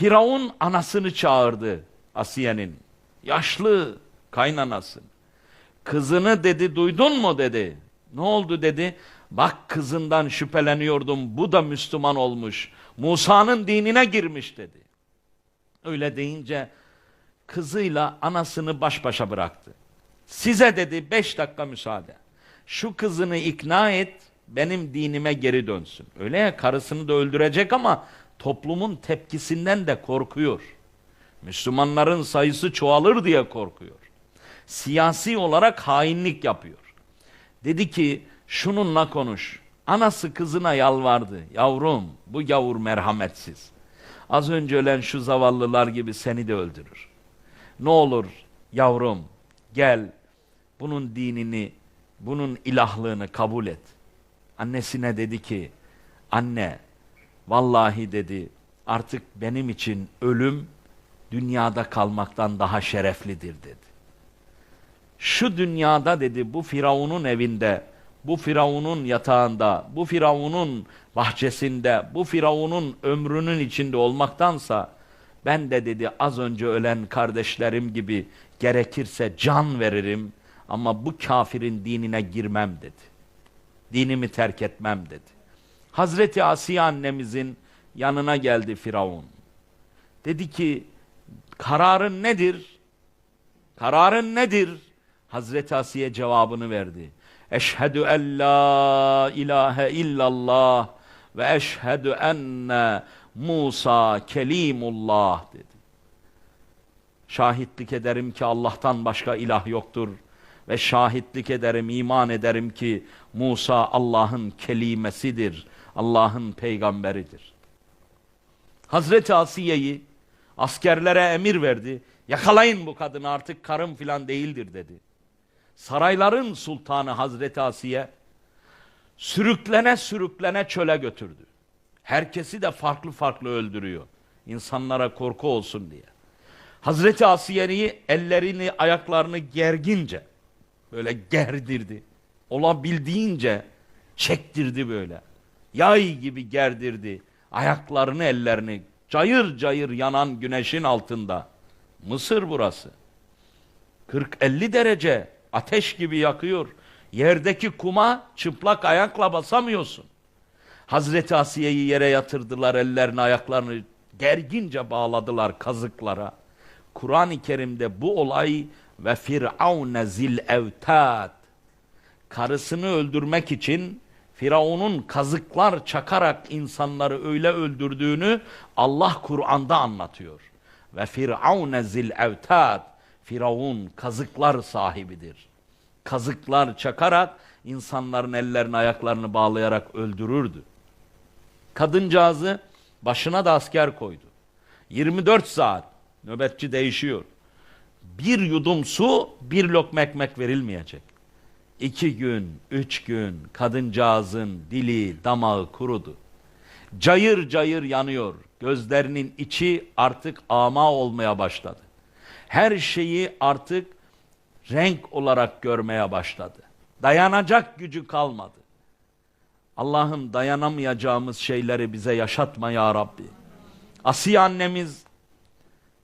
Firavun anasını çağırdı Asiye'nin. Yaşlı kaynanası. Kızını dedi duydun mu dedi. Ne oldu dedi. Bak kızından şüpheleniyordum bu da Müslüman olmuş. Musa'nın dinine girmiş dedi. Öyle deyince kızıyla anasını baş başa bıraktı. Size dedi beş dakika müsaade. Şu kızını ikna et benim dinime geri dönsün. Öyle ya karısını da öldürecek ama toplumun tepkisinden de korkuyor. Müslümanların sayısı çoğalır diye korkuyor. Siyasi olarak hainlik yapıyor. Dedi ki şununla konuş. Anası kızına yalvardı. Yavrum bu gavur merhametsiz. Az önce ölen şu zavallılar gibi seni de öldürür. Ne olur yavrum gel bunun dinini, bunun ilahlığını kabul et. Annesine dedi ki anne vallahi dedi artık benim için ölüm dünyada kalmaktan daha şereflidir dedi. Şu dünyada dedi bu Firavun'un evinde, bu Firavun'un yatağında, bu Firavun'un bahçesinde, bu Firavun'un ömrünün içinde olmaktansa ben de dedi az önce ölen kardeşlerim gibi gerekirse can veririm ama bu kafirin dinine girmem dedi. Dinimi terk etmem dedi. Hazreti Asiye annemizin yanına geldi Firavun. Dedi ki kararın nedir? Kararın nedir? Hazreti Asiye cevabını verdi. Eşhedü en la ilahe illallah ve eşhedü enne Musa kelimullah dedi. Şahitlik ederim ki Allah'tan başka ilah yoktur ve şahitlik ederim, iman ederim ki Musa Allah'ın kelimesidir, Allah'ın peygamberidir. Hazreti Asiye'yi askerlere emir verdi. Yakalayın bu kadını artık karım filan değildir dedi. Sarayların sultanı Hazreti Asiye sürüklene sürüklene çöle götürdü. Herkesi de farklı farklı öldürüyor. İnsanlara korku olsun diye. Hazreti Asiye'yi ellerini ayaklarını gergince böyle gerdirdi. Olabildiğince çektirdi böyle. Yay gibi gerdirdi. Ayaklarını ellerini cayır cayır yanan güneşin altında. Mısır burası. 40-50 derece ateş gibi yakıyor. Yerdeki kuma çıplak ayakla basamıyorsun. Hazreti Asiye'yi yere yatırdılar, ellerini ayaklarını gergince bağladılar kazıklara. Kur'an-ı Kerim'de bu olay ve firavne zil evtad karısını öldürmek için Firavun'un kazıklar çakarak insanları öyle öldürdüğünü Allah Kur'an'da anlatıyor. Ve firavne zil evtad Firavun kazıklar sahibidir. Kazıklar çakarak insanların ellerini ayaklarını bağlayarak öldürürdü. Kadıncağızı başına da asker koydu. 24 saat nöbetçi değişiyor. Bir yudum su, bir lokma ekmek verilmeyecek. İki gün, üç gün kadıncağızın dili, damağı kurudu. Cayır cayır yanıyor. Gözlerinin içi artık ama olmaya başladı. Her şeyi artık renk olarak görmeye başladı. Dayanacak gücü kalmadı. Allah'ım dayanamayacağımız şeyleri bize yaşatma ya Rabbi. Asiye annemiz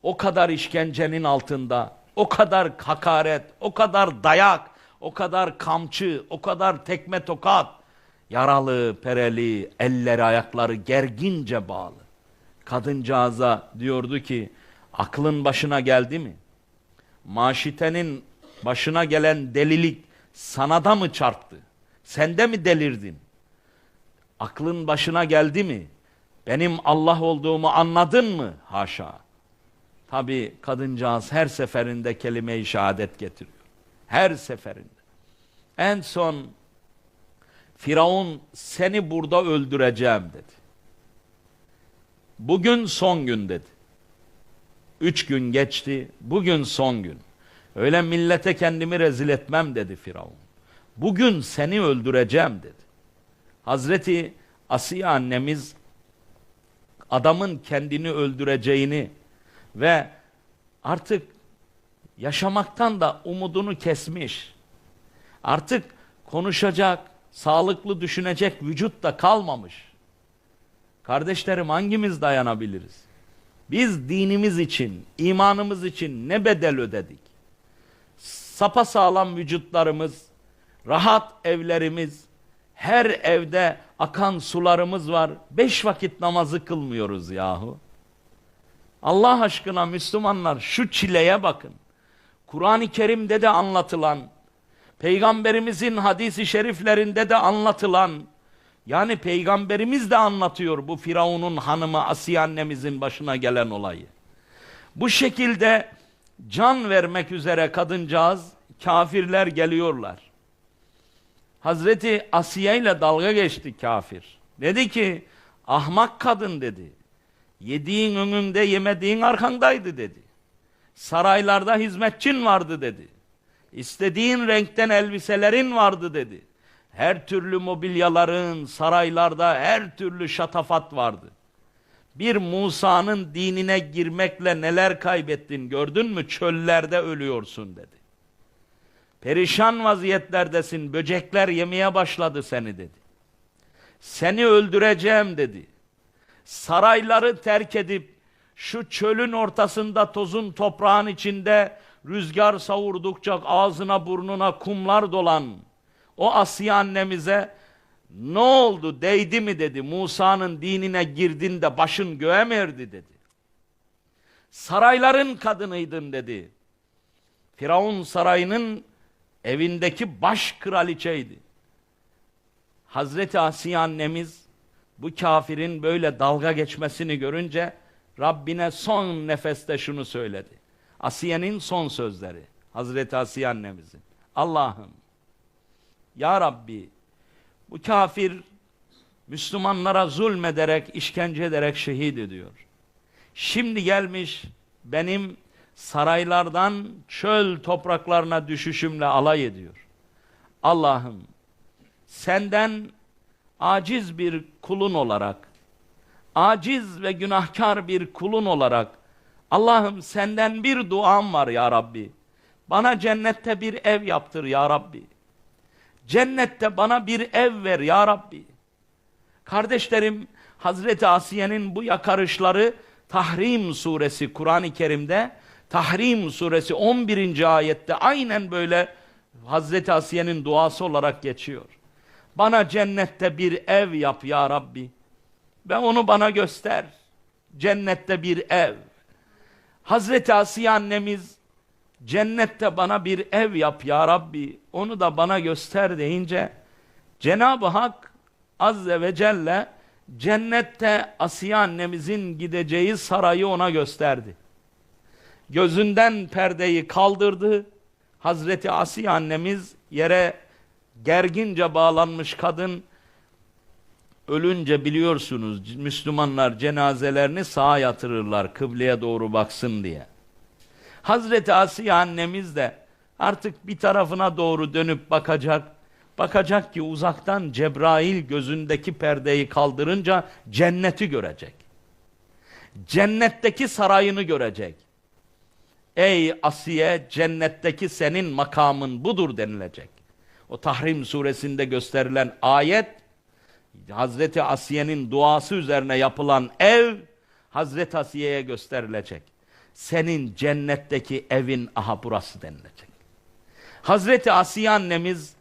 o kadar işkencenin altında, o kadar hakaret, o kadar dayak, o kadar kamçı, o kadar tekme tokat, yaralı, pereli, elleri ayakları gergince bağlı. Kadıncağıza diyordu ki, aklın başına geldi mi? Maşitenin başına gelen delilik sana da mı çarptı? Sende mi delirdin? Aklın başına geldi mi? Benim Allah olduğumu anladın mı? Haşa. Tabi kadıncağız her seferinde kelime-i şehadet getiriyor. Her seferinde. En son Firavun seni burada öldüreceğim dedi. Bugün son gün dedi. Üç gün geçti, bugün son gün. Öyle millete kendimi rezil etmem dedi Firavun. Bugün seni öldüreceğim dedi. Hazreti Asiye annemiz adamın kendini öldüreceğini ve artık yaşamaktan da umudunu kesmiş. Artık konuşacak, sağlıklı düşünecek vücut da kalmamış. Kardeşlerim hangimiz dayanabiliriz? Biz dinimiz için, imanımız için ne bedel ödedik? Sapa sağlam vücutlarımız, rahat evlerimiz, her evde akan sularımız var. Beş vakit namazı kılmıyoruz yahu. Allah aşkına Müslümanlar şu çileye bakın. Kur'an-ı Kerim'de de anlatılan, Peygamberimizin hadisi şeriflerinde de anlatılan, yani Peygamberimiz de anlatıyor bu Firavun'un hanımı Asiye annemizin başına gelen olayı. Bu şekilde can vermek üzere kadıncağız, kafirler geliyorlar. Hazreti Asiye ile dalga geçti kafir. Dedi ki, ahmak kadın dedi. Yediğin önünde yemediğin arkandaydı dedi. Saraylarda hizmetçin vardı dedi. İstediğin renkten elbiselerin vardı dedi. Her türlü mobilyaların, saraylarda her türlü şatafat vardı. Bir Musa'nın dinine girmekle neler kaybettin gördün mü? Çöllerde ölüyorsun dedi. Perişan vaziyetlerdesin, böcekler yemeye başladı seni dedi. Seni öldüreceğim dedi. Sarayları terk edip şu çölün ortasında tozun toprağın içinde rüzgar savurdukça ağzına burnuna kumlar dolan o Asiye annemize ne oldu değdi mi dedi Musa'nın dinine girdin de başın göğe mi erdi dedi. Sarayların kadınıydın dedi. Firavun sarayının evindeki baş kraliçeydi. Hazreti Asiye annemiz bu kafirin böyle dalga geçmesini görünce Rabbine son nefeste şunu söyledi. Asiye'nin son sözleri. Hazreti Asiye annemizin. Allah'ım Ya Rabbi bu kafir Müslümanlara zulmederek, işkence ederek şehit ediyor. Şimdi gelmiş benim saraylardan çöl topraklarına düşüşümle alay ediyor. Allah'ım senden aciz bir kulun olarak, aciz ve günahkar bir kulun olarak, Allah'ım senden bir duam var ya Rabbi. Bana cennette bir ev yaptır ya Rabbi. Cennette bana bir ev ver ya Rabbi. Kardeşlerim, Hazreti Asiye'nin bu yakarışları Tahrim suresi Kur'an-ı Kerim'de Tahrim suresi 11. ayette aynen böyle Hazreti Asiye'nin duası olarak geçiyor. Bana cennette bir ev yap ya Rabbi. Ve onu bana göster. Cennette bir ev. Hazreti Asiye annemiz cennette bana bir ev yap ya Rabbi. Onu da bana göster deyince Cenab-ı Hak Azze ve Celle cennette Asiye annemizin gideceği sarayı ona gösterdi. Gözünden perdeyi kaldırdı. Hazreti Asiye annemiz yere gergince bağlanmış kadın ölünce biliyorsunuz Müslümanlar cenazelerini sağa yatırırlar kıbleye doğru baksın diye. Hazreti Asiye annemiz de artık bir tarafına doğru dönüp bakacak. Bakacak ki uzaktan Cebrail gözündeki perdeyi kaldırınca cenneti görecek. Cennetteki sarayını görecek. Ey Asiye cennetteki senin makamın budur denilecek. O Tahrim suresinde gösterilen ayet Hazreti Asiye'nin duası üzerine yapılan ev Hazreti Asiye'ye gösterilecek. Senin cennetteki evin aha burası denilecek. Hazreti Asiye annemiz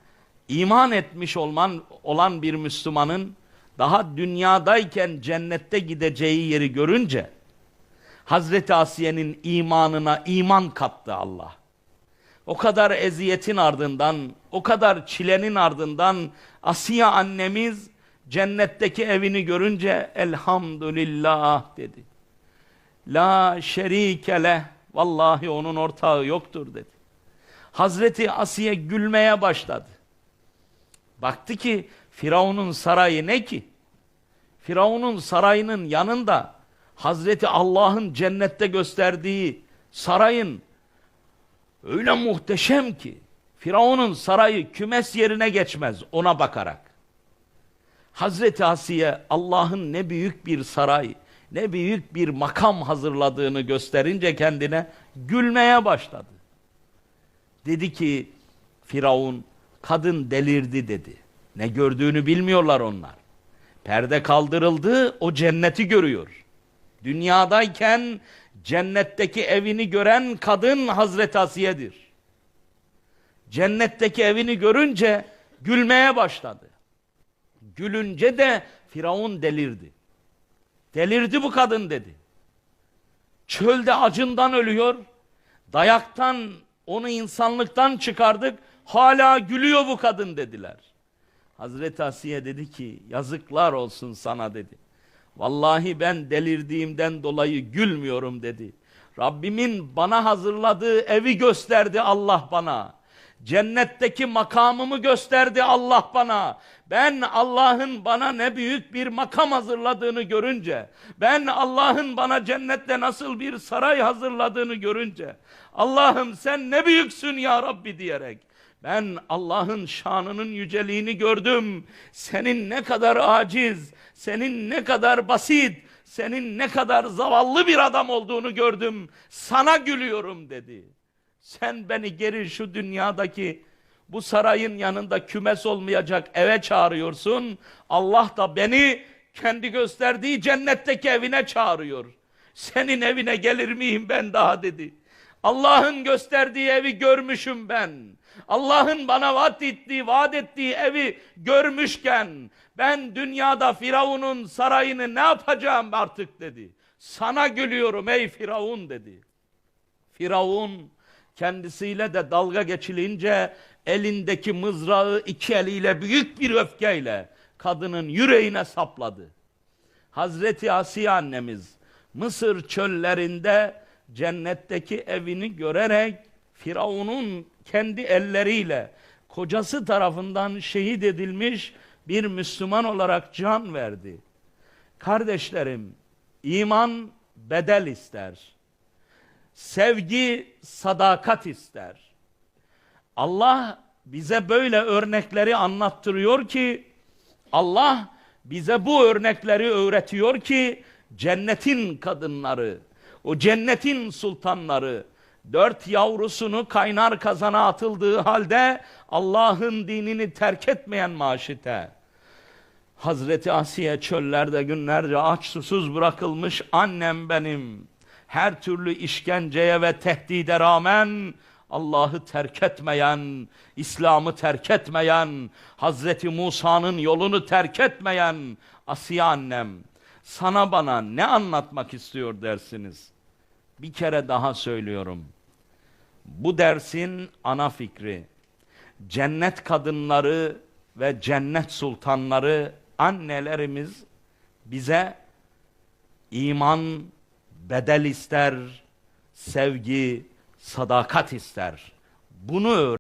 iman etmiş olman, olan bir Müslümanın daha dünyadayken cennette gideceği yeri görünce Hazreti Asiye'nin imanına iman kattı Allah. O kadar eziyetin ardından, o kadar çilenin ardından Asiye annemiz cennetteki evini görünce elhamdülillah dedi. La şerike leh, vallahi onun ortağı yoktur dedi. Hazreti Asiye gülmeye başladı. Baktı ki Firavun'un sarayı ne ki? Firavun'un sarayının yanında Hazreti Allah'ın cennette gösterdiği sarayın öyle muhteşem ki Firavun'un sarayı kümes yerine geçmez ona bakarak. Hazreti Asiye Allah'ın ne büyük bir saray, ne büyük bir makam hazırladığını gösterince kendine gülmeye başladı. Dedi ki Firavun kadın delirdi dedi. Ne gördüğünü bilmiyorlar onlar. Perde kaldırıldı o cenneti görüyor. Dünyadayken cennetteki evini gören kadın Hazreti Asiye'dir. Cennetteki evini görünce gülmeye başladı. Gülünce de Firavun delirdi. Delirdi bu kadın dedi. Çölde acından ölüyor. Dayaktan onu insanlıktan çıkardık. Hala gülüyor bu kadın dediler. Hazreti Asiye dedi ki yazıklar olsun sana dedi. Vallahi ben delirdiğimden dolayı gülmüyorum dedi. Rabbimin bana hazırladığı evi gösterdi Allah bana. Cennetteki makamımı gösterdi Allah bana. Ben Allah'ın bana ne büyük bir makam hazırladığını görünce, ben Allah'ın bana cennette nasıl bir saray hazırladığını görünce, Allah'ım sen ne büyüksün ya Rabbi diyerek, ben Allah'ın şanının yüceliğini gördüm. Senin ne kadar aciz, senin ne kadar basit, senin ne kadar zavallı bir adam olduğunu gördüm. Sana gülüyorum dedi. Sen beni geri şu dünyadaki bu sarayın yanında kümes olmayacak eve çağırıyorsun. Allah da beni kendi gösterdiği cennetteki evine çağırıyor. Senin evine gelir miyim ben daha dedi. Allah'ın gösterdiği evi görmüşüm ben. Allah'ın bana vaat ettiği, vaat ettiği evi görmüşken ben dünyada Firavun'un sarayını ne yapacağım artık dedi. Sana gülüyorum ey Firavun dedi. Firavun kendisiyle de dalga geçilince elindeki mızrağı iki eliyle büyük bir öfkeyle kadının yüreğine sapladı. Hazreti Asiye annemiz Mısır çöllerinde cennetteki evini görerek Firavun'un kendi elleriyle kocası tarafından şehit edilmiş bir Müslüman olarak can verdi. Kardeşlerim, iman bedel ister. Sevgi sadakat ister. Allah bize böyle örnekleri anlattırıyor ki Allah bize bu örnekleri öğretiyor ki cennetin kadınları, o cennetin sultanları dört yavrusunu kaynar kazana atıldığı halde Allah'ın dinini terk etmeyen maşite. Hazreti Asiye çöllerde günlerce aç susuz bırakılmış annem benim. Her türlü işkenceye ve tehdide rağmen Allah'ı terk etmeyen, İslam'ı terk etmeyen, Hazreti Musa'nın yolunu terk etmeyen Asiye annem sana bana ne anlatmak istiyor dersiniz? Bir kere daha söylüyorum. Bu dersin ana fikri cennet kadınları ve cennet sultanları annelerimiz bize iman bedel ister, sevgi, sadakat ister. Bunu öğret.